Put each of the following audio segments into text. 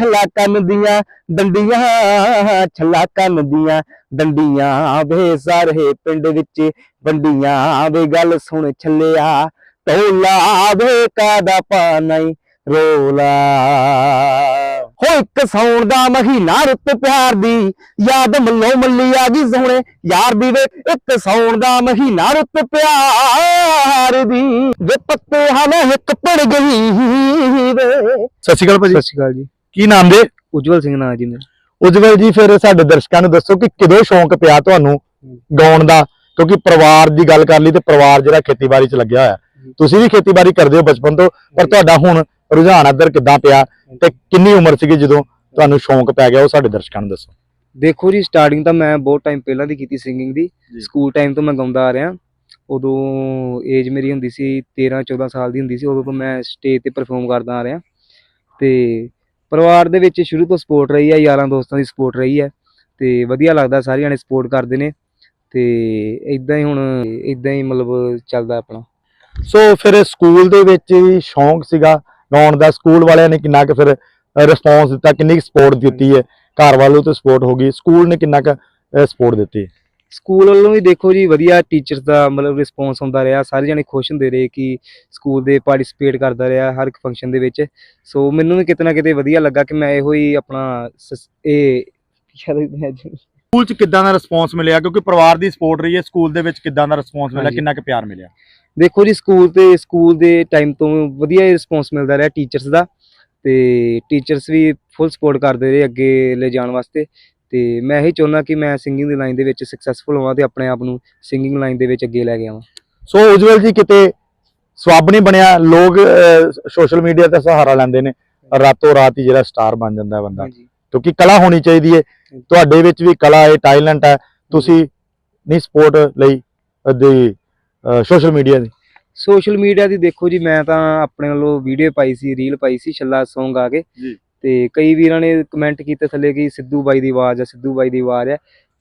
ਛੱਲਾ ਕੰਨ ਦੀਆਂ ਡੰਡੀਆਂ ਛੱਲਾ ਕੰਨ ਦੀਆਂ ਡੰਡੀਆਂ ਵੇ ਸਾਰੇ ਪਿੰਡ ਵਿੱਚ ਵੰਡੀਆਂ ਵੇ ਗੱਲ ਸੁਣ ਛੱਲਿਆ ਢੋਲਾ ਵੇ ਕਾਦਾ ਪਾਣਾਈ ਰੋਲਾ। ਹੋ ਇੱਕ ਸੌਣ ਦਾ ਮਹੀਨਾ ਰੁੱਤ ਪਿਆਰ ਦੀ ਯਾਦ ਮੱਲੋ ਮੱਲੀ ਆ ਗਈ ਸੋਹਣੇ ਯਾਰ ਦੀ ਵੇ। ਇੱਕ ਸੌਣ ਦਾ ਮਹੀਨਾ ਰੁੱਤ ਪਿਆਰ ਦੀ ਵੇ ਪੱਤੇ ਹਲੇ ਇੱਕ ਪੜ ਗਈ ਵੇ। ਸਤਿ ਸ਼੍ਰੀ ਅਕਾਲ ਭਾਜੀ। ਸਤਿ ਸ਼੍ਰੀ ਅਕਾਲ ਜੀ। ਕੀ ਨਾਮ ਦੇ ਉਜਵਲ ਸਿੰਘ ਨਾਂ ਜੀ ਮੇਰਾ। ਉਜਵਲ ਜੀ ਫਿਰ ਸਾਡੇ ਦਰਸ਼ਕਾਂ ਨੂੰ ਦੱਸੋ ਕਿ ਕਿਦੋਂ ਸ਼ੌਂਕ ਪਿਆ ਤੁਹਾਨੂੰ ਗਾਉਣ ਦਾ? ਕਿਉਂਕਿ ਪਰਿਵਾਰ ਦੀ ਗੱਲ ਕਰ ਲਈ ਤੇ ਪਰਿਵਾਰ ਜਿਹੜਾ ਖੇਤੀਬਾੜੀ 'ਚ ਲੱਗਿਆ ਹੋਇਆ। ਤੁਸੀਂ ਵੀ ਖੇਤੀਬਾੜੀ ਕਰਦੇ ਹੋ ਬਚਪਨ ਤੋਂ ਪਰ ਤੁਹਾਡਾ ਹੁਣ ਰੁਝਾਨ ਇੱਧਰ ਕਿੱਦਾਂ ਪਿਆ ਤੇ ਕਿੰਨੀ ਉਮਰ ਸੀਗੀ ਜਦੋਂ ਤੁਹਾਨੂੰ ਸ਼ੌਂਕ ਪੈ ਗਿਆ ਉਹ ਸਾਡੇ ਦਰਸ਼ਕਾਂ ਨੂੰ ਦੱਸੋ। ਦੇਖੋ ਜੀ ਸਟਾਰਟਿੰਗ ਤਾਂ ਮੈਂ ਬਹੁਤ ਟਾਈਮ ਪਹਿਲਾਂ ਦੀ ਕੀਤੀ ਸਿੰਗਿੰਗ ਦੀ। ਜੀ। ਸਕੂਲ ਟਾਈਮ ਤੋਂ ਮੈਂ ਗਾਉਂਦਾ ਆ ਰਿਹਾ। ਉਦੋਂ ਏਜ ਮੇਰੀ ਹੁੰਦੀ ਸੀ 13 14 ਸਾਲ ਦੀ ਹੁੰਦੀ ਸੀ ਉਦੋਂ ਤੋਂ ਮੈਂ ਸਟੇਜ ਤੇ ਪਰਫਾਰਮ ਕਰਦਾ ਆ ਰਿਹਾ। ਤੇ ਪਰਿਵਾਰ ਦੇ ਵਿੱਚ ਸ਼ੁਰੂ ਤੋਂ ਸਪੋਰਟ ਰਹੀ ਹੈ, ਯਾਰਾਂ ਦੋਸਤਾਂ ਦੀ ਸਪੋਰਟ ਰਹੀ ਹੈ ਤੇ ਵਧੀਆ ਲੱਗਦਾ ਸਾਰੇ ਜਣੇ ਸਪੋਰਟ ਕਰਦੇ ਨੇ ਤੇ ਇਦਾਂ ਹੀ ਹੁਣ ਇਦਾਂ ਹੀ ਮਤਲਬ ਚੱਲਦਾ ਆਪਣਾ। ਸੋ ਫਿਰ ਸਕੂਲ ਦੇ ਵਿੱਚ ਵੀ ਸ਼ੌਂਕ ਸੀਗਾ ਗਾਉਣ ਦਾ। ਸਕੂਲ ਵਾਲਿਆਂ ਨੇ ਕਿੰਨਾ ਕੁ ਫਿਰ ਰਿਸਪੌਂਸ ਦਿੱਤਾ, ਕਿੰਨੀ ਕੁ ਸਪੋਰਟ ਦਿੱਤੀ ਹੈ। ਘਰ ਵੱਲੋਂ ਤੇ ਸਪੋਰਟ ਹੋ ਗਈ। ਸਕੂਲ ਨੇ ਕਿੰਨਾ ਕੁ ਸਪੋਰਟ ਦਿੱਤੀ ਸਕੂਲ ਵੱਲੋਂ ਵੀ ਦੇਖੋ ਜੀ ਵਧੀਆ ਟੀਚਰਸ ਦਾ ਮਤਲਬ ਰਿਸਪੌਂਸ ਹੁੰਦਾ ਰਿਹਾ। ਸਾਰੇ ਜਣੇ ਖੁਸ਼ ਹੁੰਦੇ ਰਹੇ ਕਿ ਸਕੂਲ ਦੇ ਪਾਰਟਿਸਿਪੇਟ ਕਰਦਾ ਰਿਹਾ ਹਰ ਇੱਕ ਫੰਕਸ਼ਨ ਦੇ ਵਿੱਚ। ਸੋ ਮੈਨੂੰ ਵੀ ਕਿਤੇ ਨਾ ਕਿਤੇ ਵਧੀਆ ਲੱਗਾ ਕਿ ਮੈਂ ਇਹੋ ਹੀ ਆਪਣਾ ਸਸ- ਇਹ ਸਕੂਲ 'ਚ ਕਿੱਦਾਂ ਦਾ ਰਿਸਪੌਂਸ ਮਿਲਿਆ? ਕਿਉਂਕਿ ਪਰਿਵਾਰ ਦੀ ਸਪੋਰਟ ਰਹੀ ਹੈ ਸਕੂਲ ਦੇ ਵਿੱਚ ਕਿੱਦਾਂ ਦਾ ਰਿਸਪੌਂਸ ਮਿਲਿਆ? ਹਾਂਜੀ। ਕਿੰਨਾ ਕੁ ਪਿਆਰ ਮਿਲਿਆ? ਦੇਖੋ ਜੀ ਸਕੂਲ ਤੇ ਸਕੂਲ ਦੇ ਟਾਈਮ ਤੋਂ ਵਧੀਆ ਰਿਸਪੌਂਸ ਮਿਲਦਾ ਰਿਹਾ ਟੀਚਰਸ ਦਾ। ਤੇ ਟੀਚਰਸ ਵੀ ਫੁੱਲ ਸਪੋਰਟ ਕਰਦੇ ਰਹੇ ਅੱਗੇ ਲੈ ਜਾਣ ਵਾਸਤੇ। ਤੇ ਮੈਂ ਇਹੀ ਚਾਹੁੰਦਾ ਕਿ ਮੈਂ ਸਿੰਗਿੰਗ ਦੀ ਲਾਈਨ ਦੇ ਵਿੱਚ ਸਕਸੈਸਫੁਲ ਹੋਵਾਂ ਤੇ ਆਪਣੇ ਆਪ ਨੂੰ ਸਿੰਗਿੰਗ ਲਾਈਨ ਦੇ ਵਿੱਚ ਅੱਗੇ ਲੈ ਕੇ ਆਵਾਂ। ਸੋ ਉਜਵਲ ਜੀ ਕਿਤੇ ਸਵਾਬ ਨਹੀਂ ਬਣਿਆ? ਲੋਕ ਸੋਸ਼ਲ ਮੀਡੀਆ ਤੇ ਸਹਾਰਾ ਲੈਂਦੇ ਨੇ। ਰਾਤੋਂ ਰਾਤ ਹੀ ਜਿਹੜਾ ਸਟਾਰ ਬਣ ਜਾਂਦਾ ਬੰਦਾ। ਕਿਉਂਕਿ ਕਲਾ ਹੋਣੀ ਚਾਹੀਦੀ ਹੈ। ਤੁਹਾਡੇ ਵਿੱਚ ਵੀ ਕਲਾ ਹੈ ਟੈਲੈਂਟ ਹੈ। ਤੁਸੀਂ ਨਹੀਂ ਸਪੋਰਟ ਲਈ ਦੀ ਸੋਸ਼ਲ ਮੀਡੀਆ ਦੀ। ਸੋਸ਼ਲ ਮੀਡੀਆ ਦੀ ਦੇਖੋ ਜੀ ਮੈਂ ਤਾਂ ਆਪਣੇ ਵੱਲੋਂ ਵੀਡੀਓ ਪਾਈ ਸੀ ਰੀਲ ਪਾਈ ਸੀ ਛੱਲਾ Song ਆ ਕੇ। ਤੇ ਕਈ ਵੀਰਾਂ ਨੇ ਕਮੈਂਟ ਕੀਤੇ ਥੱਲੇ ਕਿ ਸਿੱਧੂ ਬਾਈ ਦੀ ਆਵਾਜ਼ ਆ ਸਿੱਧੂ ਬਾਈ ਦੀ ਆਵਾਜ਼ ਆ।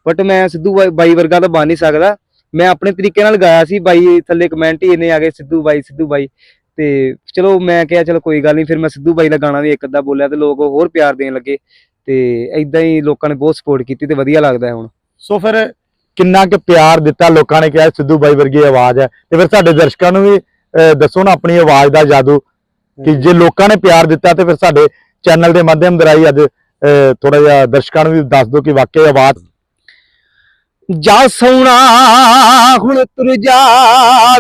ਬਟ ਮੈਂ ਸਿੱਧੂ ਬਾਈ- ਵਰਗਾ ਤਾਂ ਬਣ ਨਹੀਂ ਸਕਦਾ। ਮੈਂ ਆਪਣੇ ਤਰੀਕੇ ਨਾਲ ਗਾਇਆ ਸੀ ਬਾਈ ਥੱਲੇ ਕਮੈਂਟ ਹੀ ਇੰਨੇ ਆ ਗਏ ਸਿੱਧੂ ਬਾਈ ਸਿੱਧੂ ਬਾਈ। ਤੇ ਚਲੋ ਮੈਂ ਕਿਹਾ ਚਲੋ ਕੋਈ ਗੱਲ ਨਹੀਂ ਫਿਰ ਮੈਂ ਸਿੱਧੂ ਬਾਈ ਦਾ ਗਾਣਾ ਵੀ ਇੱਕ ਅੱਧਾ ਬੋਲਿਆ ਤੇ ਲੋਕ ਹੋਰ ਪਿਆਰ ਦੇਣ ਲੱਗੇ। ਤੇ ਐਦਾਂ ਹੀ ਲੋਕਾਂ ਨੇ ਬਹੁਤ ਸਪੋਰਟ ਕੀਤੀ ਤੇ ਵਧੀਆ ਲੱਗਦਾ ਹੁਣ। ਸੋ ਫਿਰ ਕਿੰਨਾ ਕੁ ਪਿਆਰ ਦਿੱਤਾ ਲੋਕਾਂ ਨੇ ਕਿਹਾ ਸਿੱਧੂ ਬਾਈ ਵਰਗੀ ਆਵਾਜ਼ ਹੈ। ਤੇ ਫਿਰ ਸਾਡੇ ਦਰਸ਼ਕਾਂ ਨੂੰ ਵੀ ਦੱਸੋ ਨਾ ਆਪਣੀ ਆਵਾਜ਼ ਦਾ ਜਾਦੂ ਕਿ ਜੇ ਲੋਕਾਂ ਨੇ ਪਿਆਰ ਦਿੱਤਾ ਤੇ ਫਿਰ ਸਾਡੇ ਚੈਨਲ ਦੇ ਮਾਧਿਅਮ ਦੇ ਰਾਹੀਂ ਅੱਜ ਥੋੜਾ ਜਿਹਾ ਦਰਸ਼ਕਾਂ ਨੂੰ ਵੀ ਦੱਸ ਦਿਓ ਕਿ ਵਾਕਈ ਆਵਾਜ਼ ਜਾ ਸੋਣਾ ਹੁਣ ਤੁਰ ਜਾ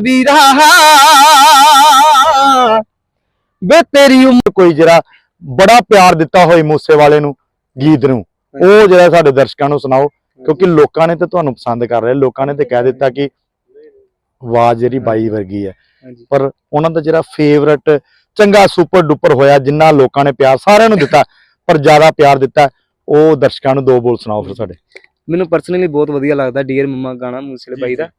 ਵੀਰਾ। ਬੇ ਤੇਰੀ ਉਮਰ ਕੋਈ ਜਿਹੜਾ ਬੜਾ ਪਿਆਰ ਦਿੱਤਾ ਹੋਏ ਮੂਸੇ ਵਾਲੇ ਨੂੰ ਗੀਤ ਨੂੰ। ਉਹ ਜਿਹੜਾ ਸਾਡੇ ਦਰਸ਼ਕਾਂ ਨੂੰ ਸੁਣਾਓ ਕਿਉਂਕਿ ਲੋਕਾਂ ਨੇ ਤੇ ਤੁਹਾਨੂੰ ਪਸੰਦ ਕਰ ਰਹੇ ਲੋਕਾਂ ਨੇ ਤੇ ਕਹਿ ਦਿੱਤਾ ਕਿ ਆਵਾਜ਼ ਜਿਹੜੀ ਬਾਈ ਵਰਗੀ ਹੈ। ਪਰ ਉਹਨਾਂ ਦਾ ਜਿਹੜਾ ਫੇਵਰਟ ਚੰਗਾ ਸੁਪਰ ਡੁਪਰ ਹੋਇਆ ਜਿੰਨਾ ਲੋਕਾਂ ਨੇ ਪਿਆਰ ਸਾਰਿਆਂ ਨੂੰ ਦਿੱਤਾ ਪਰ ਜ਼ਿਆਦਾ ਪਿਆਰ ਦਿੱਤਾ ਉਹ ਦਰਸ਼ਕਾਂ ਨੂੰ ਦੋ ਬੋਲ ਸੁਣਾਓ ਫਿਰ ਸਾਡੇ। ਮੈਨੂੰ ਪਰਸਨਲੀ ਬਹੁਤ ਵਧੀਆ ਲੱਗਦਾ ਡੀਅਰ ਮਮਾ ਗਾਣਾ ਮੂਸੇਲੇ ਬਾਈ ਦਾ।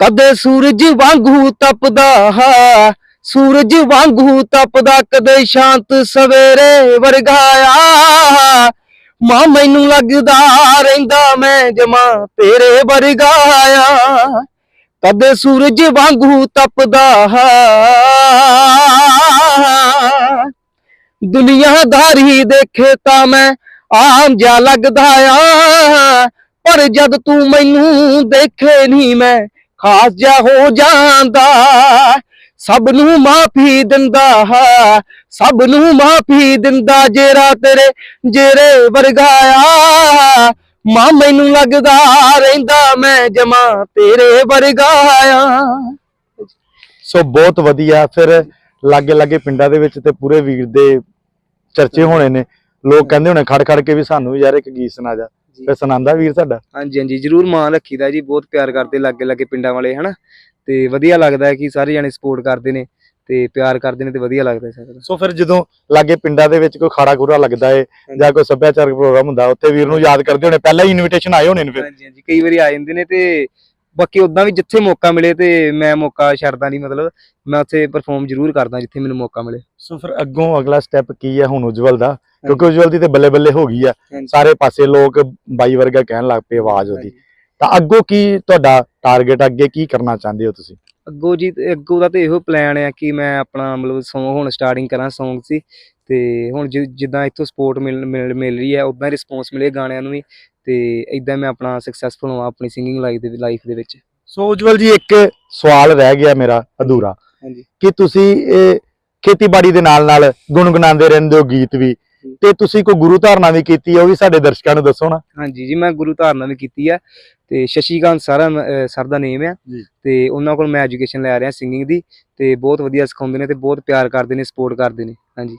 ਕਦੇ ਸੂਰਜ ਵਾਂਗੂ ਤਪਦਾ ਹਾ ਸੂਰਜ ਵਾਂਗੂ ਤਪਦਾ ਕਦੇ ਸ਼ਾਂਤ ਸਵੇਰੇ ਵਰਗਾਇਆ ਮਾਂ ਮੈਨੂੰ ਲੱਗਦਾ ਰਹਿੰਦਾ ਮੈਂ ਜਮਾ ਤੇਰੇ ਵਰਗਾਇਆ ਕਦੇ ਸੂਰਜ ਵਾਂਗੂ ਤਪਦਾ ਦੁਨੀਆਦਾਰੀ ਦੇਖੇ ਤਾਂ ਮੈਂ ਆਮ ਜਿਹਾ ਲੱਗਦਾ ਆ। ਪਰ ਜਦ ਤੂੰ ਮੈਨੂੰ ਦੇਖੇ ਨਹੀਂ ਮੈਂ ਖਾਸ ਜਿਹਾ ਹੋ ਜਾਂਦਾ। ਸਭ ਨੂੰ ਮਾਫੀ ਦਿੰਦਾ ਹੈ। ਸਭ ਨੂੰ ਮਾਫੀ ਦਿੰਦਾ ਜੇਰਾ ਤੇਰੇ ਜੇਰੇ ਵਰਗਾਇਆ ਮਾਂ ਮੈਨੂੰ ਲੱਗਦਾ ਰਹਿੰਦਾ ਮੈਂ ਜਮਾ ਤੇਰੇ ਵਰਗਾਇਆ ਸੋ ਬਹੁਤ ਵਧੀਆ ਫਿਰ ਲਾਗੇ ਲਾਗੇ ਪਿੰਡਾਂ ਦੇ ਵਿੱਚ ਤੇ ਪੂਰੇ ਵੀਰ ਦੇ ਚਰਚੇ ਹੋਣੇ ਨੇ। ਲੋਕ ਕਹਿੰਦੇ ਹੋਣੇ ਖੜ ਖੜ ਕੇ ਵੀ ਸਾਨੂੰ ਯਾਰ ਇੱਕ ਗੀਤ ਸੁਣਾ ਜਾ। ਫਿਰ ਸੁਣਾਉਂਦਾ ਵੀਰ ਸਾਡਾ? ਹਾਂਜੀ ਹਾਂਜੀ ਜਰੂਰ ਮਾਂ ਰੱਖੀਦਾ ਜੀ ਬਹੁਤ ਪਿਆਰ ਕਰਦੇ ਲਾਗੇ ਲਾਗੇ ਪਿੰਡਾਂ ਵਾਲੇ ਹਨਾ? ਤੇ ਵਧੀਆ ਲੱਗਦਾ ਕਿ ਸਾਰੇ ਜਣੇ ਸਪੋਰਟ ਕਰਦੇ ਨੇ। ਤੇ ਪਿਆਰ ਕਰਦੇ ਨੇ ਤੇ ਵਧੀਆ ਲੱਗਦਾ ਸਾਰਾ। ਸੋ ਫਿਰ ਜਦੋਂ ਲਾਗੇ ਪਿੰਡਾਂ ਦੇ ਵਿੱਚ ਕੋਈ ਖਾੜਾ ਖੂੜਾ ਲੱਗਦਾ ਏ ਜਾਂ ਕੋਈ ਸੱਭਿਆਚਾਰਕ ਪ੍ਰੋਗਰਾਮ ਹੁੰਦਾ ਉੱਥੇ ਵੀਰ ਨੂੰ ਯਾਦ ਕਰਦੇ ਹੋਣੇ ਪਹਿਲਾਂ ਹੀ ਇਨਵੀਟੇਸ਼ਨ ਆਏ ਹੋਣੇ ਨੇ ਫਿਰ। ਹਾਂਜੀ ਹਾਂਜੀ ਕਈ ਵਾਰੀ ਆ ਜਾਂਦੇ ਨੇ ਤੇ ਬਾਕੀ ਉਦਾਂ ਵੀ ਜਿੱਥੇ ਮੌਕਾ ਮਿਲੇ ਤੇ ਮੈਂ ਮੌਕਾ ਛੱਡਦਾ ਨਹੀਂ ਮਤਲਬ ਮੈਂ ਉੱਥੇ ਪਰਫਾਰਮ ਜ਼ਰੂਰ ਕਰਦਾ ਜਿੱਥੇ ਮੈਨੂੰ ਮੌਕਾ ਮਿਲੇ। ਸੋ ਫਿਰ ਅੱਗੋਂ ਅਗਲਾ ਸਟੈਪ ਕੀ ਹੈ ਹੁਣ ਉਜਵਲ ਦਾ? ਕਿਉਂਕਿ ਉਜਵਲ ਦੀ ਤੇ ਬੱਲੇ ਬੱਲੇ ਹੋ ਗਈ ਆ। ਸਾਰੇ ਪਾਸੇ ਲੋਕ ਬਾਈ ਵਰਗਾ ਕਹਿਣ ਲੱਗ ਪਏ ਆਵਾਜ਼ ਉਹਦੀ। ਤਾਂ ਅੱਗੋਂ ਕੀ ਤੁਹਾਡਾ ਟਾਰਗੇਟ ਅੱਗੇ ਕੀ ਕਰਨਾ ਚਾਹੁੰਦੇ ਹੋ ਤੁਸੀਂ? ਅੱਗੋਂ ਜੀ ਅੱਗੋਂ ਦਾ ਤੇ ਇਹੋ ਪਲਾਨ ਆ ਕਿ ਮੈਂ ਆਪਣਾ ਮਤਲਬ ਸੌਂਗ ਹੁਣ ਸਟਾਰਟਿੰਗ ਕਰਾਂ Song ਸੀ ਤੇ ਹੁਣ ਜਿੱਦਾਂ ਇੱਥੋਂ ਸਪੋਰਟ ਮਿਲ ਮਿਲ ਰਹੀ ਹੈ ਉਦਾਂ ਰਿਸਪੌਂਸ ਮਿਲੇ ਗਾਣਿਆਂ ਨੂੰ ਵੀ ਤੇ ਇਦਾਂ ਮੈਂ ਆਪਣਾ ਸਕਸੈਸਫੁਲ ਹੋਵਾਂ ਆਪਣੀ ਸਿੰਗਿੰਗ ਲਾਈਫ ਦੇ ਲਾਈਫ ਦੇ ਵਿੱਚ। ਸੋ ਉਜਵਲ ਜੀ ਇੱਕ ਸਵਾਲ ਰਹਿ ਗਿਆ ਮੇਰਾ ਅਧੂਰਾ ਹਾਂਜੀ। ਕਿ ਤੁਸੀਂ ਇਹ ਖੇਤੀਬਾੜੀ ਦੇ ਨਾਲ ਨਾਲ ਗੁੰਗੁਣਾਉਂਦੇ ਰਹਿੰਦੇ ਹੋ ਗੀਤ ਵੀ। ਤੇ ਤੁਸੀਂ ਕੋਈ ਗੁਰੂ ਧਾਰਨਾ ਵੀ ਕੀਤੀ ਹੈ ਉਹ ਵੀ ਸਾਡੇ ਦਰਸ਼ਕਾਂ ਨੂੰ ਦੱਸੋ ਨਾ। ਹਾਂਜੀ ਜੀ ਮੈਂ ਗੁਰੂ ਧਾਰਨਾ ਵੀ ਕੀਤੀ ਆ ਤੇ ਸ਼ਸ਼ੀਕਾਂਤ ਸਰ ਸਰ ਦਾ ਨੇਮ ਆ। ਜੀ। ਤੇ ਉਹਨਾਂ ਕੋਲ ਮੈਂ ਐਜੂਕੇਸ਼ਨ ਲੈ ਰਿਹਾ ਸਿੰਗਿੰਗ ਦੀ ਤੇ ਬਹੁਤ ਵਧੀਆ ਸਿਖਾਉਂਦੇ ਨੇ ਤੇ ਬਹੁਤ ਪਿਆਰ ਕਰਦੇ ਨੇ ਸਪੋਰਟ ਕਰਦੇ ਨੇ। ਹਾਂਜੀ।